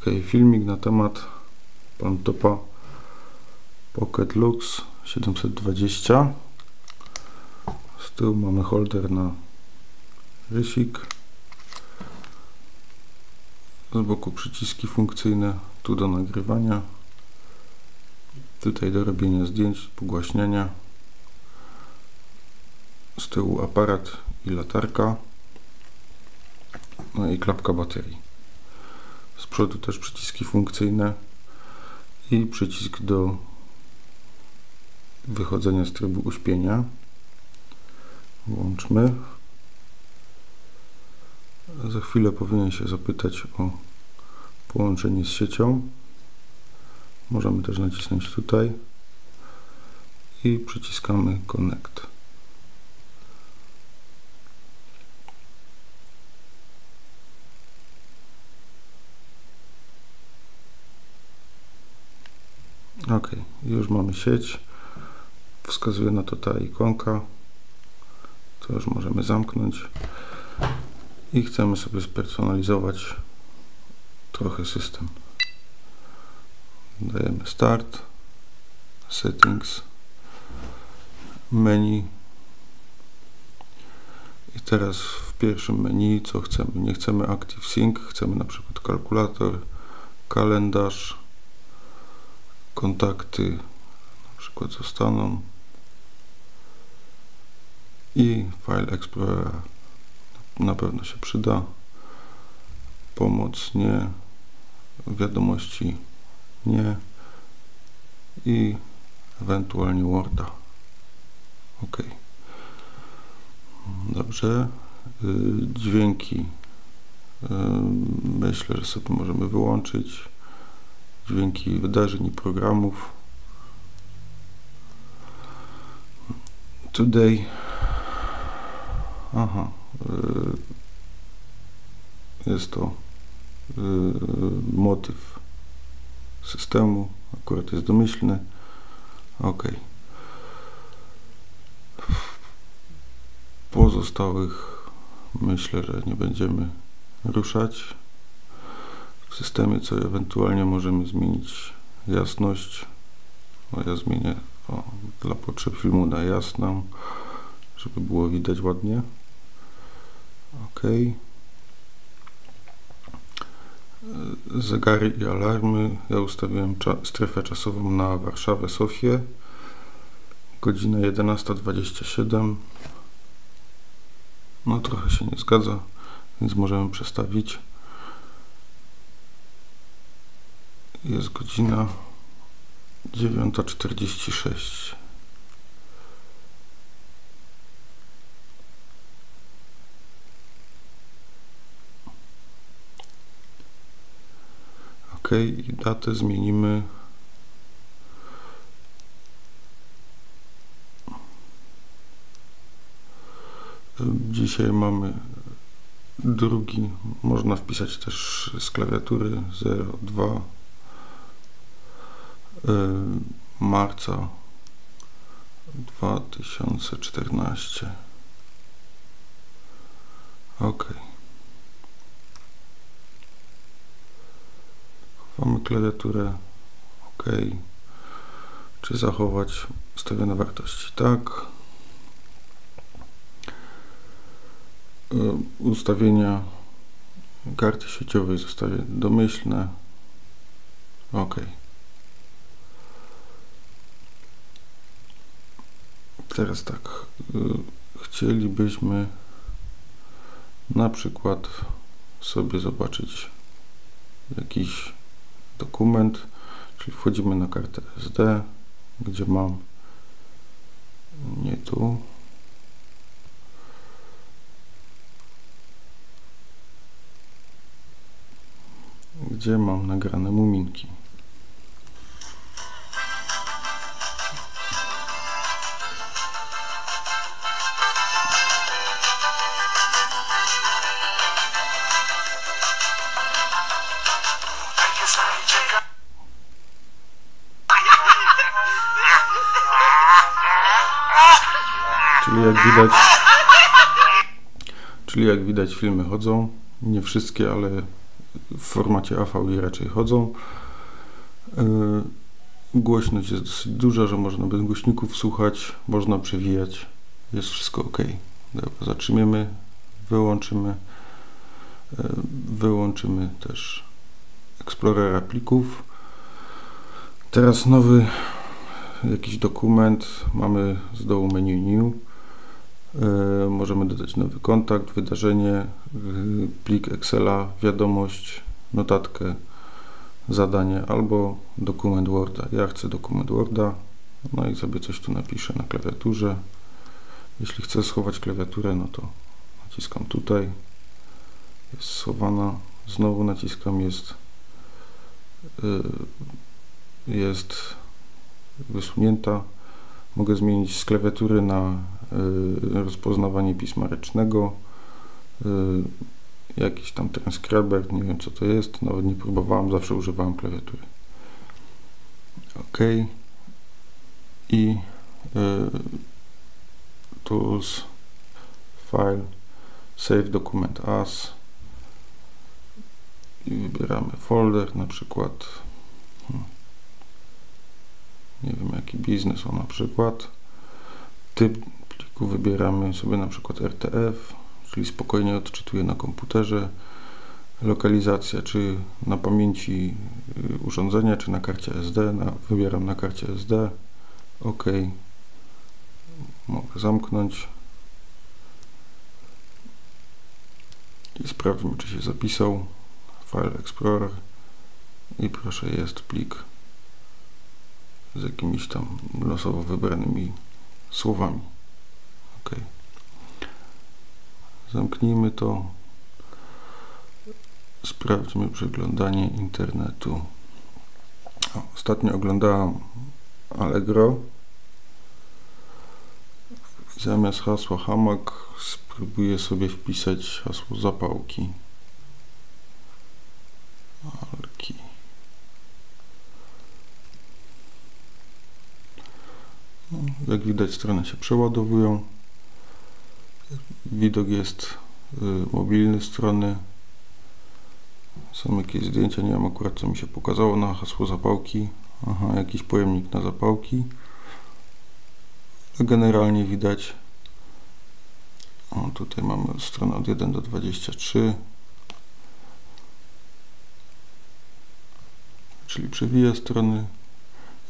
Ok, filmik na temat Pantopa Pocket Lux 720 z tyłu mamy holder na rysik. Z boku przyciski funkcyjne tu do nagrywania. Tutaj do robienia zdjęć, pogłaśniania. Z tyłu aparat i latarka. No i klapka baterii z przodu też przyciski funkcyjne i przycisk do wychodzenia z trybu uśpienia. Włączmy. Za chwilę powinien się zapytać o połączenie z siecią. Możemy też nacisnąć tutaj i przyciskamy connect ok, już mamy sieć. Wskazuje na to ta ikonka. To już możemy zamknąć. I chcemy sobie spersonalizować trochę system. Dajemy start settings menu. I teraz w pierwszym menu co chcemy? Nie chcemy active sync chcemy na przykład kalkulator kalendarz kontakty na przykład zostaną i File Explorer na pewno się przyda. Pomoc nie wiadomości nie i ewentualnie Worda. Ok. Dobrze. Y, dźwięki. Y, myślę, że sobie możemy wyłączyć dźwięki wydarzeń i programów. Today aha y, jest to y, motyw systemu akurat jest domyślny. Ok pozostałych myślę, że nie będziemy ruszać w systemie, co ewentualnie możemy zmienić jasność. No ja zmienię o, dla potrzeb filmu na jasną, żeby było widać ładnie. OK. Zegary i alarmy. Ja ustawiłem cza strefę czasową na Warszawę, Sofię. Godzina 11.27. No trochę się nie zgadza, więc możemy przestawić. Jest godzina 9.46. OK i datę zmienimy Dzisiaj mamy drugi, można wpisać też z klawiatury 02 marca 2014 ok chowamy klawiaturę. Ok czy zachować ustawione wartości? Tak. Ustawienia. Karty sieciowej zostawię domyślne. Ok teraz tak y, chcielibyśmy na przykład sobie zobaczyć jakiś dokument czyli wchodzimy na kartę SD gdzie mam nie tu gdzie mam nagrane muminki Czyli jak widać, czyli jak widać filmy chodzą, nie wszystkie, ale w formacie AVI raczej chodzą. E, głośność jest dosyć duża, że można bez głośników słuchać, można przewijać, jest wszystko ok. Dobra, zatrzymiemy, wyłączymy, e, wyłączymy też Explorera plików. Teraz nowy jakiś dokument, mamy z dołu menu New. Yy, możemy dodać nowy kontakt, wydarzenie, yy, plik Excela, wiadomość, notatkę, zadanie albo dokument Worda. Ja chcę dokument Worda, no i sobie coś tu napiszę na klawiaturze. Jeśli chcę schować klawiaturę, no to naciskam tutaj, jest schowana, znowu naciskam, jest yy, jest wysunięta. Mogę zmienić z klawiatury na rozpoznawanie pisma ręcznego. Y, jakiś tam transkryber, nie wiem co to jest, nawet nie próbowałem, zawsze używałem klawiatury. OK. I y, Tools, File, Save Document As i wybieramy folder, na przykład hmm, nie wiem jaki biznes o na przykład typ pliku wybieramy sobie na przykład RTF czyli spokojnie odczytuje na komputerze. Lokalizacja czy na pamięci y, urządzenia czy na karcie SD na, wybieram na karcie SD OK. Mogę zamknąć. I sprawdźmy czy się zapisał File Explorer. I proszę jest plik z jakimiś tam losowo wybranymi słowami. Ok. Zamknijmy to. Sprawdźmy przeglądanie internetu. Ostatnio oglądałam Allegro. Zamiast hasła hamak spróbuję sobie wpisać hasło zapałki. Alki. Jak widać strony się przeładowują. Widok jest y, mobilny strony. Są jakieś zdjęcia, nie wiem akurat co mi się pokazało na hasło zapałki. Aha, jakiś pojemnik na zapałki. Generalnie widać. O, tutaj mamy stronę od 1 do 23. Czyli przewija strony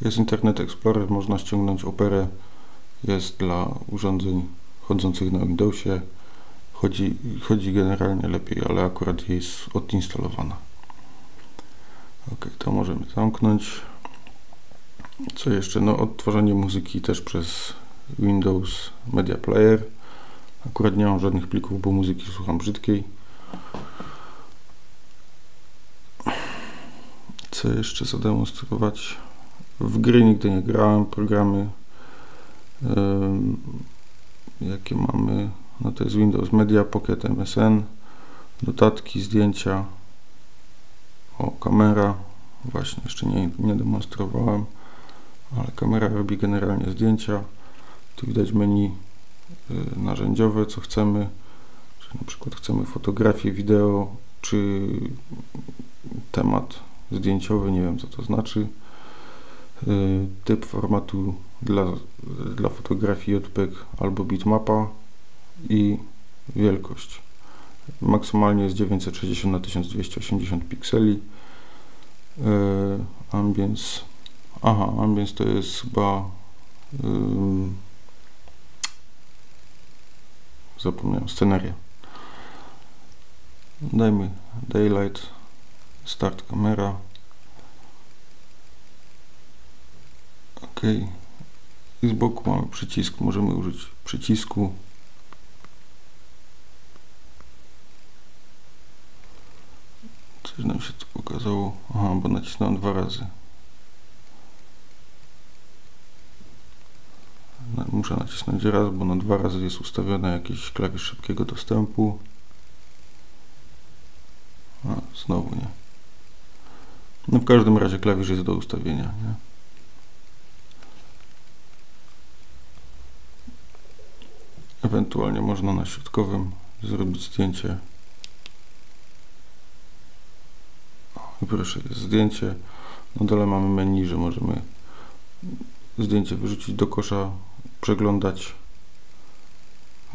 jest Internet Explorer, można ściągnąć Operę. Jest dla urządzeń chodzących na Windowsie. Chodzi, chodzi generalnie lepiej, ale akurat jest odinstalowana. Ok, to możemy zamknąć. Co jeszcze? No, odtwarzanie muzyki też przez Windows Media Player. Akurat nie mam żadnych plików, bo muzyki słucham brzydkiej. Co jeszcze zademonstrować? W gry nigdy nie grałem, programy jakie mamy, no to jest Windows Media Pocket MSN, notatki, zdjęcia, o kamera, właśnie jeszcze nie, nie demonstrowałem, ale kamera robi generalnie zdjęcia, tu widać menu y, narzędziowe, co chcemy, czy na przykład chcemy fotografię, wideo, czy temat zdjęciowy, nie wiem co to znaczy, Y, typ formatu dla, dla fotografii JPEG albo bitmapa i wielkość. Maksymalnie jest 960 na 1280 pikseli. Yy, ambience. Aha, ambience to jest chyba. Yy, zapomniałem scenaria. Dajmy daylight, start kamera. OK. I z boku mamy przycisk. Możemy użyć przycisku. Coś nam się tu pokazało. Aha, bo nacisnąłem dwa razy. Muszę nacisnąć raz, bo na dwa razy jest ustawiony jakiś klawisz szybkiego dostępu. A, znowu nie. No w każdym razie klawisz jest do ustawienia, nie? Ewentualnie można na środkowym zrobić zdjęcie I proszę, jest zdjęcie. Na dole mamy menu, że możemy zdjęcie wyrzucić do kosza, przeglądać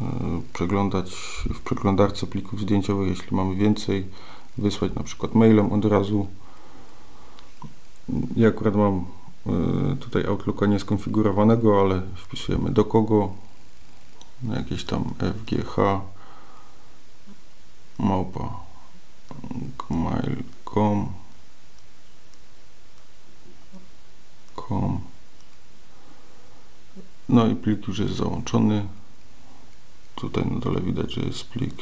yy, przeglądać w przeglądarce plików zdjęciowych, jeśli mamy więcej, wysłać na przykład mailem od razu. Ja akurat mam yy, tutaj Outlooka nieskonfigurowanego, ale wpisujemy do kogo, jakieś tam FGH małpa gmail.com com no i plik już jest załączony. Tutaj na dole widać, że jest plik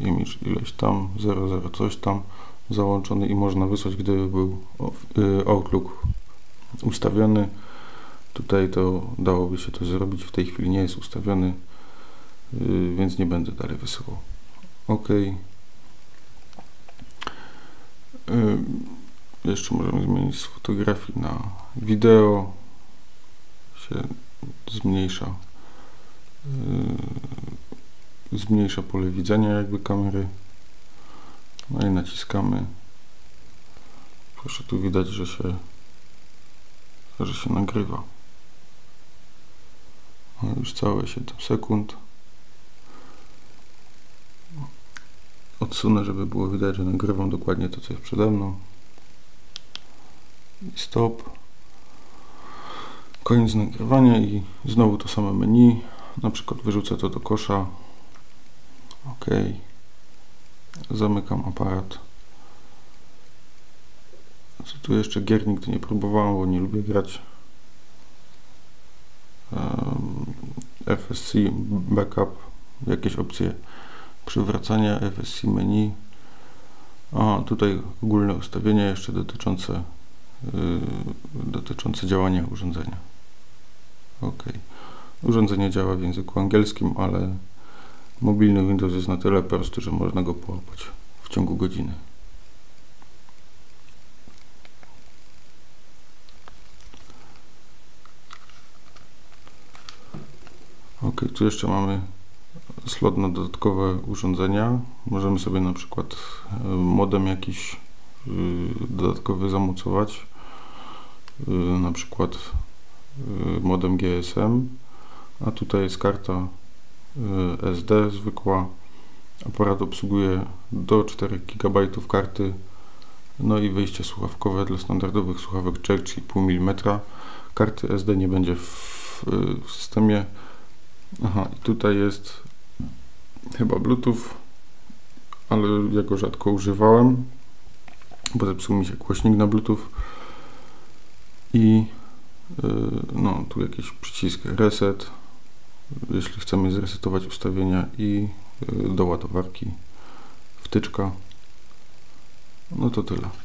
image ileś tam 00 coś tam załączony i można wysłać, gdyby był y, Outlook ustawiony. Tutaj to dałoby się to zrobić. W tej chwili nie jest ustawiony więc nie będę dalej wysyłał. Ok jeszcze możemy zmienić z fotografii na wideo. Się zmniejsza yy, zmniejsza pole widzenia jakby kamery. No i naciskamy. Proszę tu widać, że się że się nagrywa. No już całe 7 sekund odsunę, żeby było widać, że nagrywam dokładnie to, co jest przede mną. I stop. Koniec nagrywania i znowu to samo menu. Na przykład wyrzucę to do kosza. Ok. Zamykam aparat. Co tu jeszcze? Gier nigdy nie próbowałem, bo nie lubię grać. FSC backup jakieś opcje przywracania FSC menu. A tutaj ogólne ustawienia jeszcze dotyczące yy, dotyczące działania urządzenia. Ok urządzenie działa w języku angielskim ale mobilny Windows jest na tyle prosty, że można go połapać w ciągu godziny. Ok, tu jeszcze mamy slot na dodatkowe urządzenia. Możemy sobie na przykład e, modem jakiś e, dodatkowy zamocować. E, na przykład modem GSM. A tutaj jest karta SD zwykła. Aparat obsługuje do 4 GB karty. No i wyjście słuchawkowe dla standardowych słuchawek jack, czyli pół mm. Karty SD nie będzie w, w systemie. Aha, i tutaj jest chyba Bluetooth, ale ja go rzadko używałem, bo zepsuł mi się głośnik na Bluetooth i yy, no tu jakiś przycisk reset, jeśli chcemy zresetować ustawienia i yy, do ładowarki wtyczka. No to tyle.